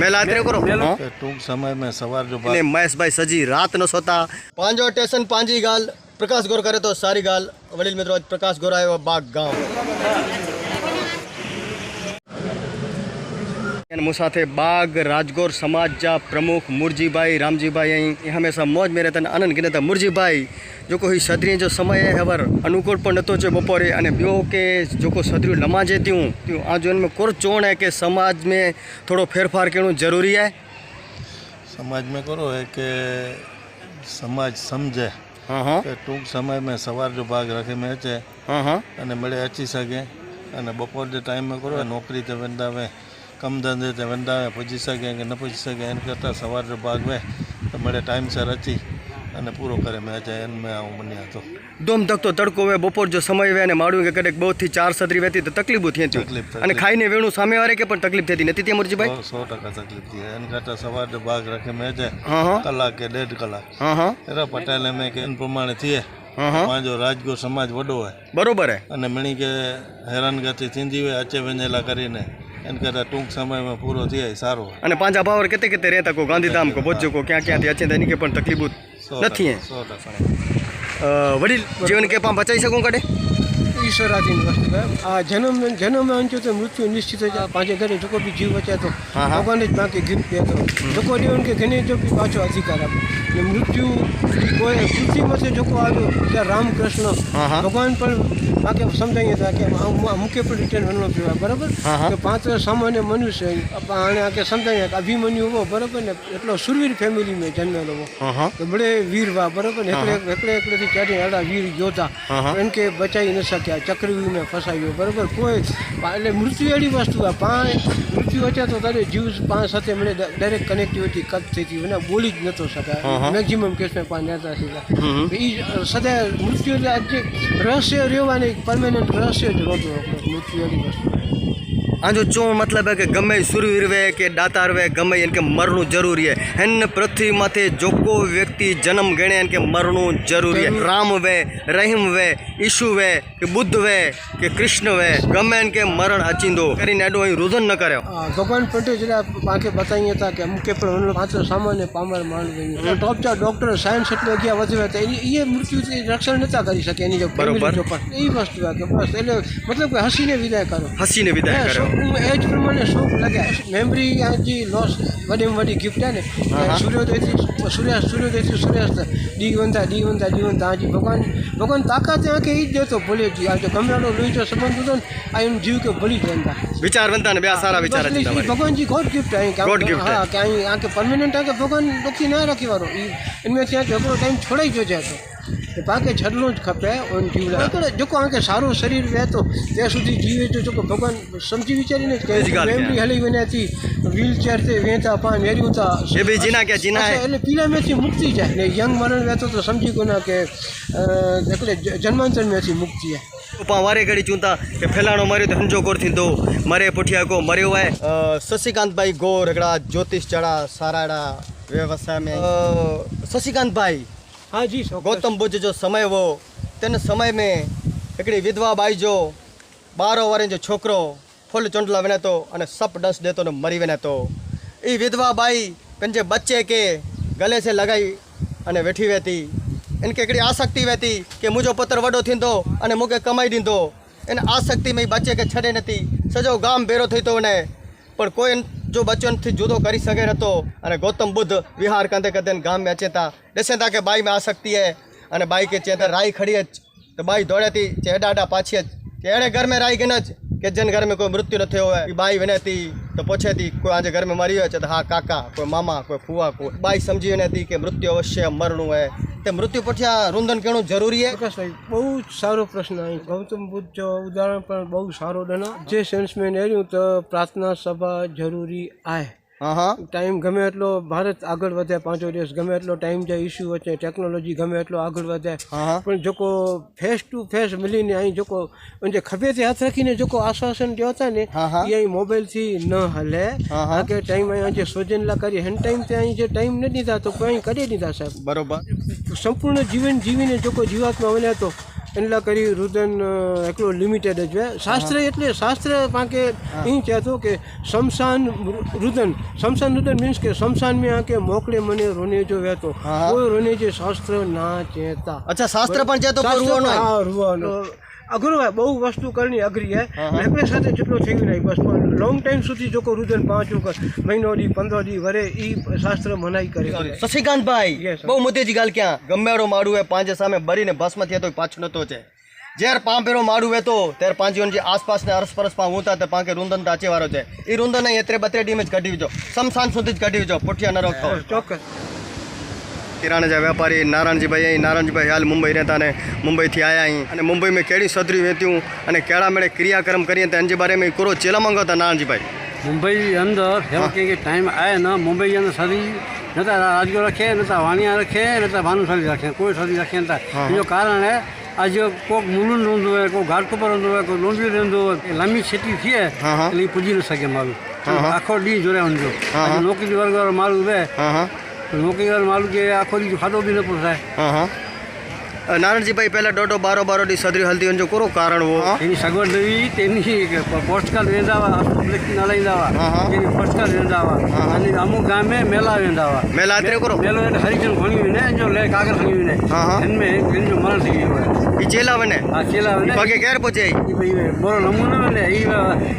મેલ આતરે કરો. ટૂંક સમયમાં સવાર જો ને મહેશભાઈ સજી રાત ન સોતા. પાંજો સ્ટેશન પાંજી ગાલ પ્રકાશ ગોર કરે તો સારી ગાલ. વડીલ મિત્રો આજ પ્રકાશ ગોર આવ્યો બાગ ગામ. હું સાથે બાગ રાજગોર સમાજના પ્રમુખ મુરજીભાઈ રામજીભાઈ અહીં. હંમેશા મોજ મેં રહેતા આનંદ ગીને હતા. મુરજીભાઈ જો કોઈ સદરી જો સમયે હવર અનુકૂળ પણ નહોતો છે બપોરે અને બ્યો કે જો કોઈ સદરી લમાજે ત્યું ત્યું આ જોઈને મેં કોર ચોણ હે કે સમાજ મેં થોડો ફેરફાર કરવું જરૂરી હે? સમાજ મેં કરો હે કે સમાજ સમજે. ટૂંક સમયમાં સવાર જો ભાગ રાખી મેં છે અને મળે અચી શકે અને બપોર જે ટાઈમે કરો નોકરી તે વેંદાવે કમ ધંધે તે વંદાવે પૂજી શકે કે ન પૂજી શકે એના કરતાં સવારનો ભાગ મેં તો મળે ટાઈમસર હતી અને પૂરો કરે મેં છે એમ મેં આવું બન્યા હતો દોમ ધકતો તડકો વે બપોર જો સમય વે અને માળું કે કદાચ બહુ થી ચાર સદરી વહેતી તો તકલીફો થઈ તકલીફ. અને ખાઈને વેણું સામે વારે કે પણ તકલીફ થતી નથી ત્યાં મુરજીભાઈ સો- સો ટકા તકલીફ થઈ એમ કરતાં સવારનો ભાગ રાખે મેં હા કલાક કે ડેઢ કલાક હા હા એરા પટેલ એમ કે પ્રમાણે થઈએ પાંજો રાજગો સમાજ વડો હોય બરોબર અને મણી કે હેરાનગતિ થીંદી હોય અચે વેંજેલા કરીને એને કરતાં ટૂંક સમયમાં પૂરો થાય સારો અને પાંજા ભાવર કેતે કેતે રહેતા કો ગાંધીધામ કો બોજો કો ક્યાં ક્યાંથી અચે એની કે પણ તકલીફ નથી વડીલ જીવન કે પામ બચાવી શકું કડે ઈશ્વરાધીન વસ્તુ આ જન્મ જન્મ અંચો તો મૃત્યુ નિશ્ચિત જ પાંચે ઘરે જોકો બી જીવ વચાતો તો. ભગવાન જ બાકી ગિફ્ટ દેતો જોકો દેવન કે ઘણી જો બી પાછો અધિકાર આપે. ને મૃત્યુ કોઈ પૃથ્વીમાંથી જોકો આવ્યો ત્યાં રામકૃષ્ણ. ભગવાન પણ બાકી સમજાવીએ હતા કે મુખ્ય પણ રિટર્ન બનવો પીવા બરાબર. કે પાંચ સામાન્ય મનુષ્ય આને આ કે સમજાવીએ કે અભિમન્યુ હો બરાબર ને? એટલો સુરવીર ફેમિલી મેં જન્મેલો હોવો. તો બડે વીર વા બરાબર ને? એકલે એકલે એકલેથી ચડી આડા વીર યોદ્ધા. એમ કે બચાવી ન શક્યા. ચક્રવ્યૂહને ફસાવ્યો બરાબર? કોઈ એટલે મૃત્યુ એવી વસ્તુ આ પાંચ મૃત્યુ હતા તો તારે જીવ પાંચ સાથે મને ડાયરેક્ટ કનેક્ટિવિટી કટ થઈ હતી. મને બોલી જ નહોતો શકાય. મેક્ઝિમમ કેસમાં પાંચ નેતા સીધા એ સદાય મૃત્યુ એટલે આજે રહસ્ય રહેવાની પરમેનન્ટ રહસ્ય જ રહેતો મૃત્યુ એવી વસ્તુ. આજો ચો મતલબ है કે ગમે સુરવીર વે કે દાતાર વે ગમે એને કે મરણું જરૂરી હે. હેન પૃથ્વીમાંથી જોકો વ્યક્તિ જન્મ ગણે એને કે મરણું જરૂરી હે. રામ વે રહીમ વે ઈશુ વે કે બુદ્ધ વે કે કૃષ્ણ વે ગમે એને કે મરણ અચીંદો કરીને એડો અહીં રુદન ન કર્યો. હા, ભગવાન પટેલ જરા પાંખે બતાવીએ હતા કે અમુક પણ વનલો માત્ર સામાન્ય પામર માણસ ટોપ ચાર ડોક્ટર સાયન્સ એટલે ગયા વધવે તો એ મૃત્યુથી રક્ષણ નતા કરી શકે એની જો બરોબર. એ વસ્તુ કે બસ એટલે મતલબ કે હસીને વિદાય કરો. હસીને વિદાય હા, શોખ- એ જ પ્રમાણે શોખ લાગે? મેમરી જે લોસ વડીમાં વડી ગિફ્ટ હે ને. સૂર્યોદયથી સૂર્યાસ્ત સૂર્યોદયથી સૂર્યાસ્ત. દીવંતા દીવંતા દીવંતા હાજી ભગવાન ભગવાન તાકાત ત્યાં કે એ જ દેતો ભલે જી. આ ગમરાનો ગમે એટલો લોહી જો સંબંધ હતો ને આ એમ જીવ કે ભલી જનતા બનતા ને બે સારા વિચાર ભગવાનજી ગોડ ગિફ્ટ અહીં કે હા કે અહીં આ કે પરમેનન્ટ આ કે ભગવાન દુઃખી ના રાખી વાળો. એમને ત્યાં ઝઘડો ટાઈમ છોડાઈ ગયો છે કે પાકે છડલું જ ખપે ઓન જીવડા. જોકો આ કે સારું શરીર વહેતો ત્યાં સુધી જીવે તો જોકો ભગવાન સમજી વિચારીને જ એ જ ગાલ કે મેમરી હલી વિનાથી વ્હીલચેર તે વેતા પાન વેર્યું તા. એ બી જીના કે જીના હે. એટલે પીલામેથી મુક્તિ જાય. ને યંગ મરણ વહેતો તો સમજી ગયો ના કે એટલે જન્માંતર મેથી મુક્તિ જાય. પા વારે ઘડી ચૂંતા કે ફેલાણો માર્યો તો હંજો કોરથી દો મરે પોઠિયા કો મર્યો હોય શશિકાંતભાઈ ગોર રગડા જ્યોતિષ ચડા સારાડા વ્યવસાય में શશિકાંતભાઈ हाँ जी गौतम बुद्ध जो समय हो तेन समय में हिकिड़ी विधवा बाई जो ॿारहं वारनि जो छोकिरो फुल चुंडला विञे थो अने सप डस ॾे थो न मरी वञे थो ई विधवा बाई पंहिंजे बच्चे खे गले से लॻाई अने वेठी वहे थी इनखे हिकिड़ी आसक्ति वहे थी की मुंहिंजो पुत्र वॾो थींदो अने मूंखे कमाई ॾींदो इन आसक्ति में बच्चे खे छॾे नथी सॼो गाम भेरो थी थो वञे पर कोई જો બચપનથી જુદો કરી શકે હતો અને ગૌતમ બુદ્ધ વિહાર કંદે કંદે ગામ મેં અચેતા દેસેતા કે બાઈ મેં આ શકતી હે અને બાઈ કે ચેતા રાઈ ખડી જ. તો બાઈ દોડેતી ચેડાડા પાછી જ. એણે ઘર મેં રાઈ ગઈને જ કે જેને ઘર મેં કોઈ મૃત્યુ ન થયો હોય બાઈ વિનેતી, તો પૂછેતી, કોઈ આજે ઘર મેં મરી હોય છે તો હા કાકા, કોઈ મામા, કોઈ ફુવા, કોઈ બાઈ સમજી વિનેતી કે મૃત્યુ અવશ્ય મરણું હોય તે મૃત્યુ પઠિયા રૂંધન કેણું જરૂરી है પ્રકાશભાઈ બહુ જ સારો પ્રશ્ન અહીં ગૌતમ બુદ્ધ ઉદાહરણ પણ બહુ સારો ડના જે સેન્સમેન એર્યું તો પ્રાર્થના સભા જરૂરી આય. ટાઈમ ગમે એટલો ભારત આગળ વધે પાંચો દિવસ ગમે એટલો ટાઈમ જાય ઇસ્યુ વચ્ચે ટેકનોલોજી ગમે એટલો આગળ વધે. પણ જોકો ફેસ ટુ ફેસ મળીને અહીં જોકો જે ખભેથી હાથ રાખીને જોકો આશ્વાસન જે હતા ને. એ અહીં મોબાઈલથી ન હલે. કે ટાઈમ અહીંયા જે સ્વજનલા કરી હેન્ડ ટાઈમ તે અહીં જે ટાઈમ નથી દીધા તો કોઈ કરી દીધા સાહેબ? બરોબર. સંપૂર્ણ જીવન જીવીને જોકો જીવાતમાં બન્યા તો એટલે કરી રુદન એકલું લિમિટેડ જ શાસ્ત્ર એટલે શાસ્ત્ર પાંકે એ કહેતો કે શમશાન રુદન શમશાન રુદન મીન્સ કે શમશાન મેં આંકે મોકલે મને રોને જો વહેતો. કોઈ રોને જે શાસ્ત્ર ના ચેતા. અચ્છા શાસ્ત્ર પણ ચેતો રૂવાનો. અઘરું હોય બહુ વસ્તુ કરની અઘરી હે. આપણે સાથે જેટલો થઈ નહીં બસ. લોંગ ટાઈમ સુધી જો કોઈ રુદન પાંચ વખત મહિનો દી પંદર દી વરે એ શાસ્ત્ર મનાઈ કરે શશિકાંતભાઈ બહુ મુદ્દેજી ગાલ ક્યાં? ગમેડો માડું એ પાંજે સામે બરીને ભસ્મ થયા તો પાછું નતો છે. જ્યારે પાંપેરો માડું વેતો ત્યારે પાંચીઓની જે આસપાસને અરસપરસ પા ઊંતા તે પાંકે રૂંદન તાચેવારો છે. એ રૂંદન અહીં એત્રે બત્રે ડીમ જ કાઢી જો સમસાન સુધી જ કાઢી જો પોઠિયા ન રાખો. ચોક્કસ. કિરાણાજા વેપારી નારાયણજીભાઈ અહીં નારાયણજીભાઈ હાલ મુંબઈ રહેતા અને મુંબઈથી આવ્યા અહીં અને મુંબઈમાં કેળી સદરી વેચ્યું અને કેળા મેળે ક્રિયાક્રમ કરીએ તો એનજી બારે મેં કોરો ચેલા મંગાવતા નારાયણજીભાઈ. મુંબઈ અંદર એવું કે ટાઈમ આવે ને મુંબઈ અંદર સદી નતા રાજગીર રાખે નતા વાણિયા રખે નતા ભાનુશાલી રાખે કોઈ સદી રાખે નતા એનું કારણ હે આજે કોઈક મુલું રોંધું હોય કોઈ ઘાટ ઉપર રોંધું હોય કોઈ લોંડવી રોંધું હોય લાંબી છેટી થઈએ એટલે એ પૂજી ન શકે મારું. આખો ડી જોડે ઊંધો નોકરી વર્ગ મારું બે હા હા તો નોકરી વાળો મારું કે આખો દી ખાધો બી ન પૂછાય હા હા. અ, પહેલાં દોઢો બારો બારો ડી સદરી હલ્દી અંજો કરો કારણ હો. એની સગવડ લેવી તેની પોસ્ટકાર્ડ વેંધાવા ના લઈ હા, એની પોસ્ટકાર્ડ વેંદાવા અને અમુક ગામે મેલા વેંધાવા. મેલા આતરે કરો? મેલો એટલે હરિજન ભણ્યું ને જો લે કાગળ ભણ્યું ને. એનમે એનું મરણ થઈ ગયું હોય. એ ચેલાવને હા ચેલાવને પગે ક્યારે પહોંચે બરો નમૂનો ને એ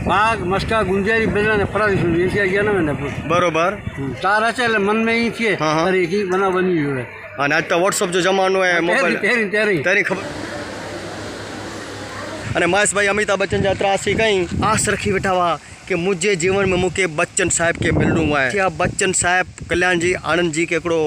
બાગ મસ્કા ગુંજારી બેલાને પરાવીશું એસી અગિયાર ને બરોબર તાર હશે એટલે મનમાં એ છે અરે એ બના બની અમિતાભ બચ્ચન યાત્રા से कहीं आस रखी बिठावा कि मुझे जीवन में मुके बच्चन साहब के मिलणो आहे क्या बच्चन साहब कल्याण जी आनंद जी के हिकिड़ो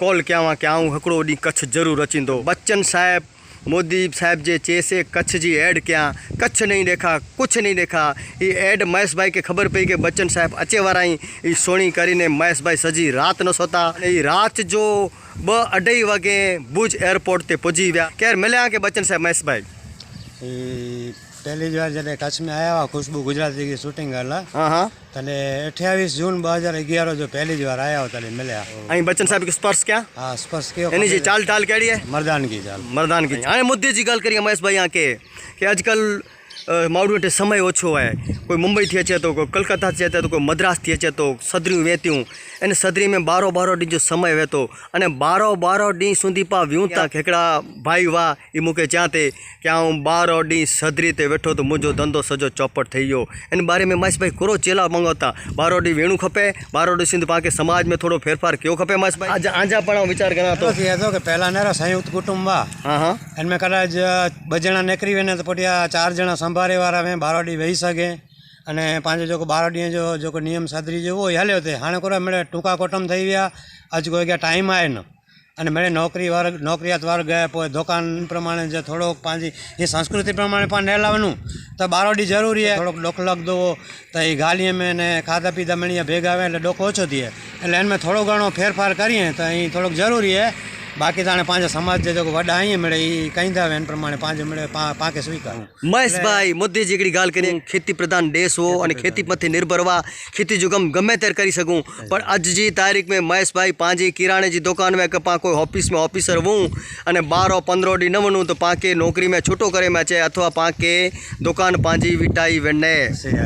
कॉल कयांव की आऊं हिकिड़ो ॾींहुं कच्छ ज़रूरु अचींदो बच्चन साहिबु મોદી સાહેબ જે ચેસે કચ્છ જી એડ ક્યાં? કચ્છ નહીં દેખા, કુછ નહીં દેખા. એ એડ મહેશભાઈ કે ખબર પડી કે બચ્ચન સાહેબ અચેવારાઈ એ સોણી કરીને મહેશભાઈ સજી રાત ન સોતા. એ રાત જો બ અઢાઈ વાગે ભુજ એરપોર્ટ તે પહોંચી ગયા. ક્યારે મળ્યા કે બચ્ચન સાહેબ મહેશભાઈ? પહેલી જ વાર જ્યારે કચ્છમાં આવ્યા ખુશ્બુ ગુજરાતી શૂટિંગ કરલા હા હા. તને અઠ્યાવીસ જૂન બે હજાર અગિયાર જો પહેલી જ વાર આવ્યા તને મળ્યા. અહીં બચ્ચન સાહેબ સ્પર્શ ક્યાં? હા સ્પર્શ કયો? એની જે ચાલ ટાલ કેડી હે? મરદાનગી ચાલ. મરદાનગી. હા મુદ્દે જી ગલ કરીએ મહેશભાઈ આ કે આજકાલ માવડું એટલે સમય ઓછો હોય. કોઈ મુંબઈથી અચેતો કોઈ કલકત્તાથી અચેતો કોઈ મદ્રાસથી અચેતો સદરી વેત્યું એને સદરી મેં બારો બારો ડી જો સમય વહેતો અને બારો બારો ડી સુધી પા વ્યુંતા ખેકડા ભાઈ વા એ મૂકે જ્યાં તે કે આ હું બારો ડી સદરી તે વેઠો તો મુંજો ધંધો સજો ચોપટ થઈ ગયો. એને બારે મેં માસભાઈ કોરો ચેલા મંગાવતા. બારો ડી વેણું ખપે બારો ડી સુધી પાકે સમાજ મેં થોડો ફેરફાર કેવો ખપે માસભાઈ? આજા આજા પણ વિચાર ગણાતો. હતો કે પહેલાં નેરા સંયુક્ત કુટુંબમાં હા હા. અને મેં કદાચ બે જણા નીકળી વેને તો પછી આ ચાર જણા અંભારે વાળા મેં બારોડી વહી શકે અને પાંજે જોકો બાર ॾींहं जो जेको नियम सादरी जो उहो ई हलियो अथई हाणे कोन मिड़े टूका कोटम ठही विया अॼु कोई अॻियां टाइम आहिनि અને મળે નોકરી વર્ગ નોકરિયાત વર્ગ પોઈ દુકાન પ્રમાણે જે થોડોક પાંજી એ સંસ્કૃતિ પ્રમાણે પણ હેલાવવાનું તો બારોડી જરૂરી છે થોડોક ડોક લગદવો તો એ ગાલીએ મેં ને ખાધા પીધા મણીએ ભેગા આવે એટલે ડોકો ઓછો થઈએ. એટલે એમાં થોડો ઘણો ફેરફાર કરીએ. તો એ થોડોક જરૂરી છે બાકી તાણે પાંજે સમાજ જે જોકો વડા અહીં મળે એ કઈંદા વેન પ્રમાણે પાંજે મળે પાકે સ્વીકાર. મહેશભાઈ મુદ્દે જેકડી ગાલ કરી ખેતી પ્રધાન દેશ હો અને ખેતી પરથી નિર્ભરવા ખેતી જોગમ ગમે ત્યારે કરી શકું. પણ આજની તારીખ મેં મહેશભાઈ પાંજે કિરાણેજી દુકાન મેં કે પા કોઈ ઓફિસ મેં ઓફિસર હું અને બારો પંદરો ડી ન વણું તો પાંકે નોકરી મેં છૂટો કરે મેં છે અથવા પાંકે દુકાન પાંજી વિટાઈ વેને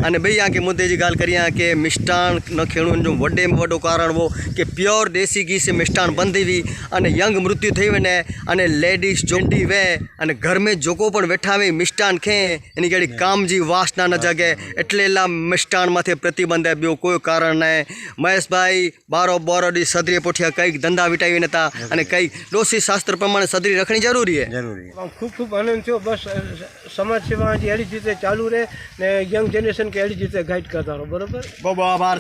અને ભાઈ આ કે મુદ્દે જી ગાલ કરી કે મિષ્ટાન ન ખેણું જો વડે માં વડો કારણ વો કે પ્યોર દેશી ઘી સે મિષ્ટાન બંધી અને યંગ નું મૃત્યુ થયું ને અને લેડીઝ ચોંડી વે અને ઘરમાં જોકો પણ વેઠાવે મિષ્ટાન ખે. એની કેડી કામજી વાસના ન જગે. એટલે એલા મિષ્ટાનમાંથી પ્રતિબંધ આવ્યો કોઈ કારણ નહીં. મહેશભાઈ બારો બોરોડી સદરી પોઠિયા કંઈક ધંધા વિટાવી નતા અને કંઈક ડોસી શાસ્ત્ર પ્રમાણે સદરી રખણી જરૂરી છે જરૂરી. ખૂબ ખૂબ આનંદ થયો. બસ સમાજ સેવા હજી રીતે ચાલુ રહે ને યંગ જનરેશન કે એવી રીતે ગાઈડ કરતા રહો. બરોબર? બહુ બહુ આભાર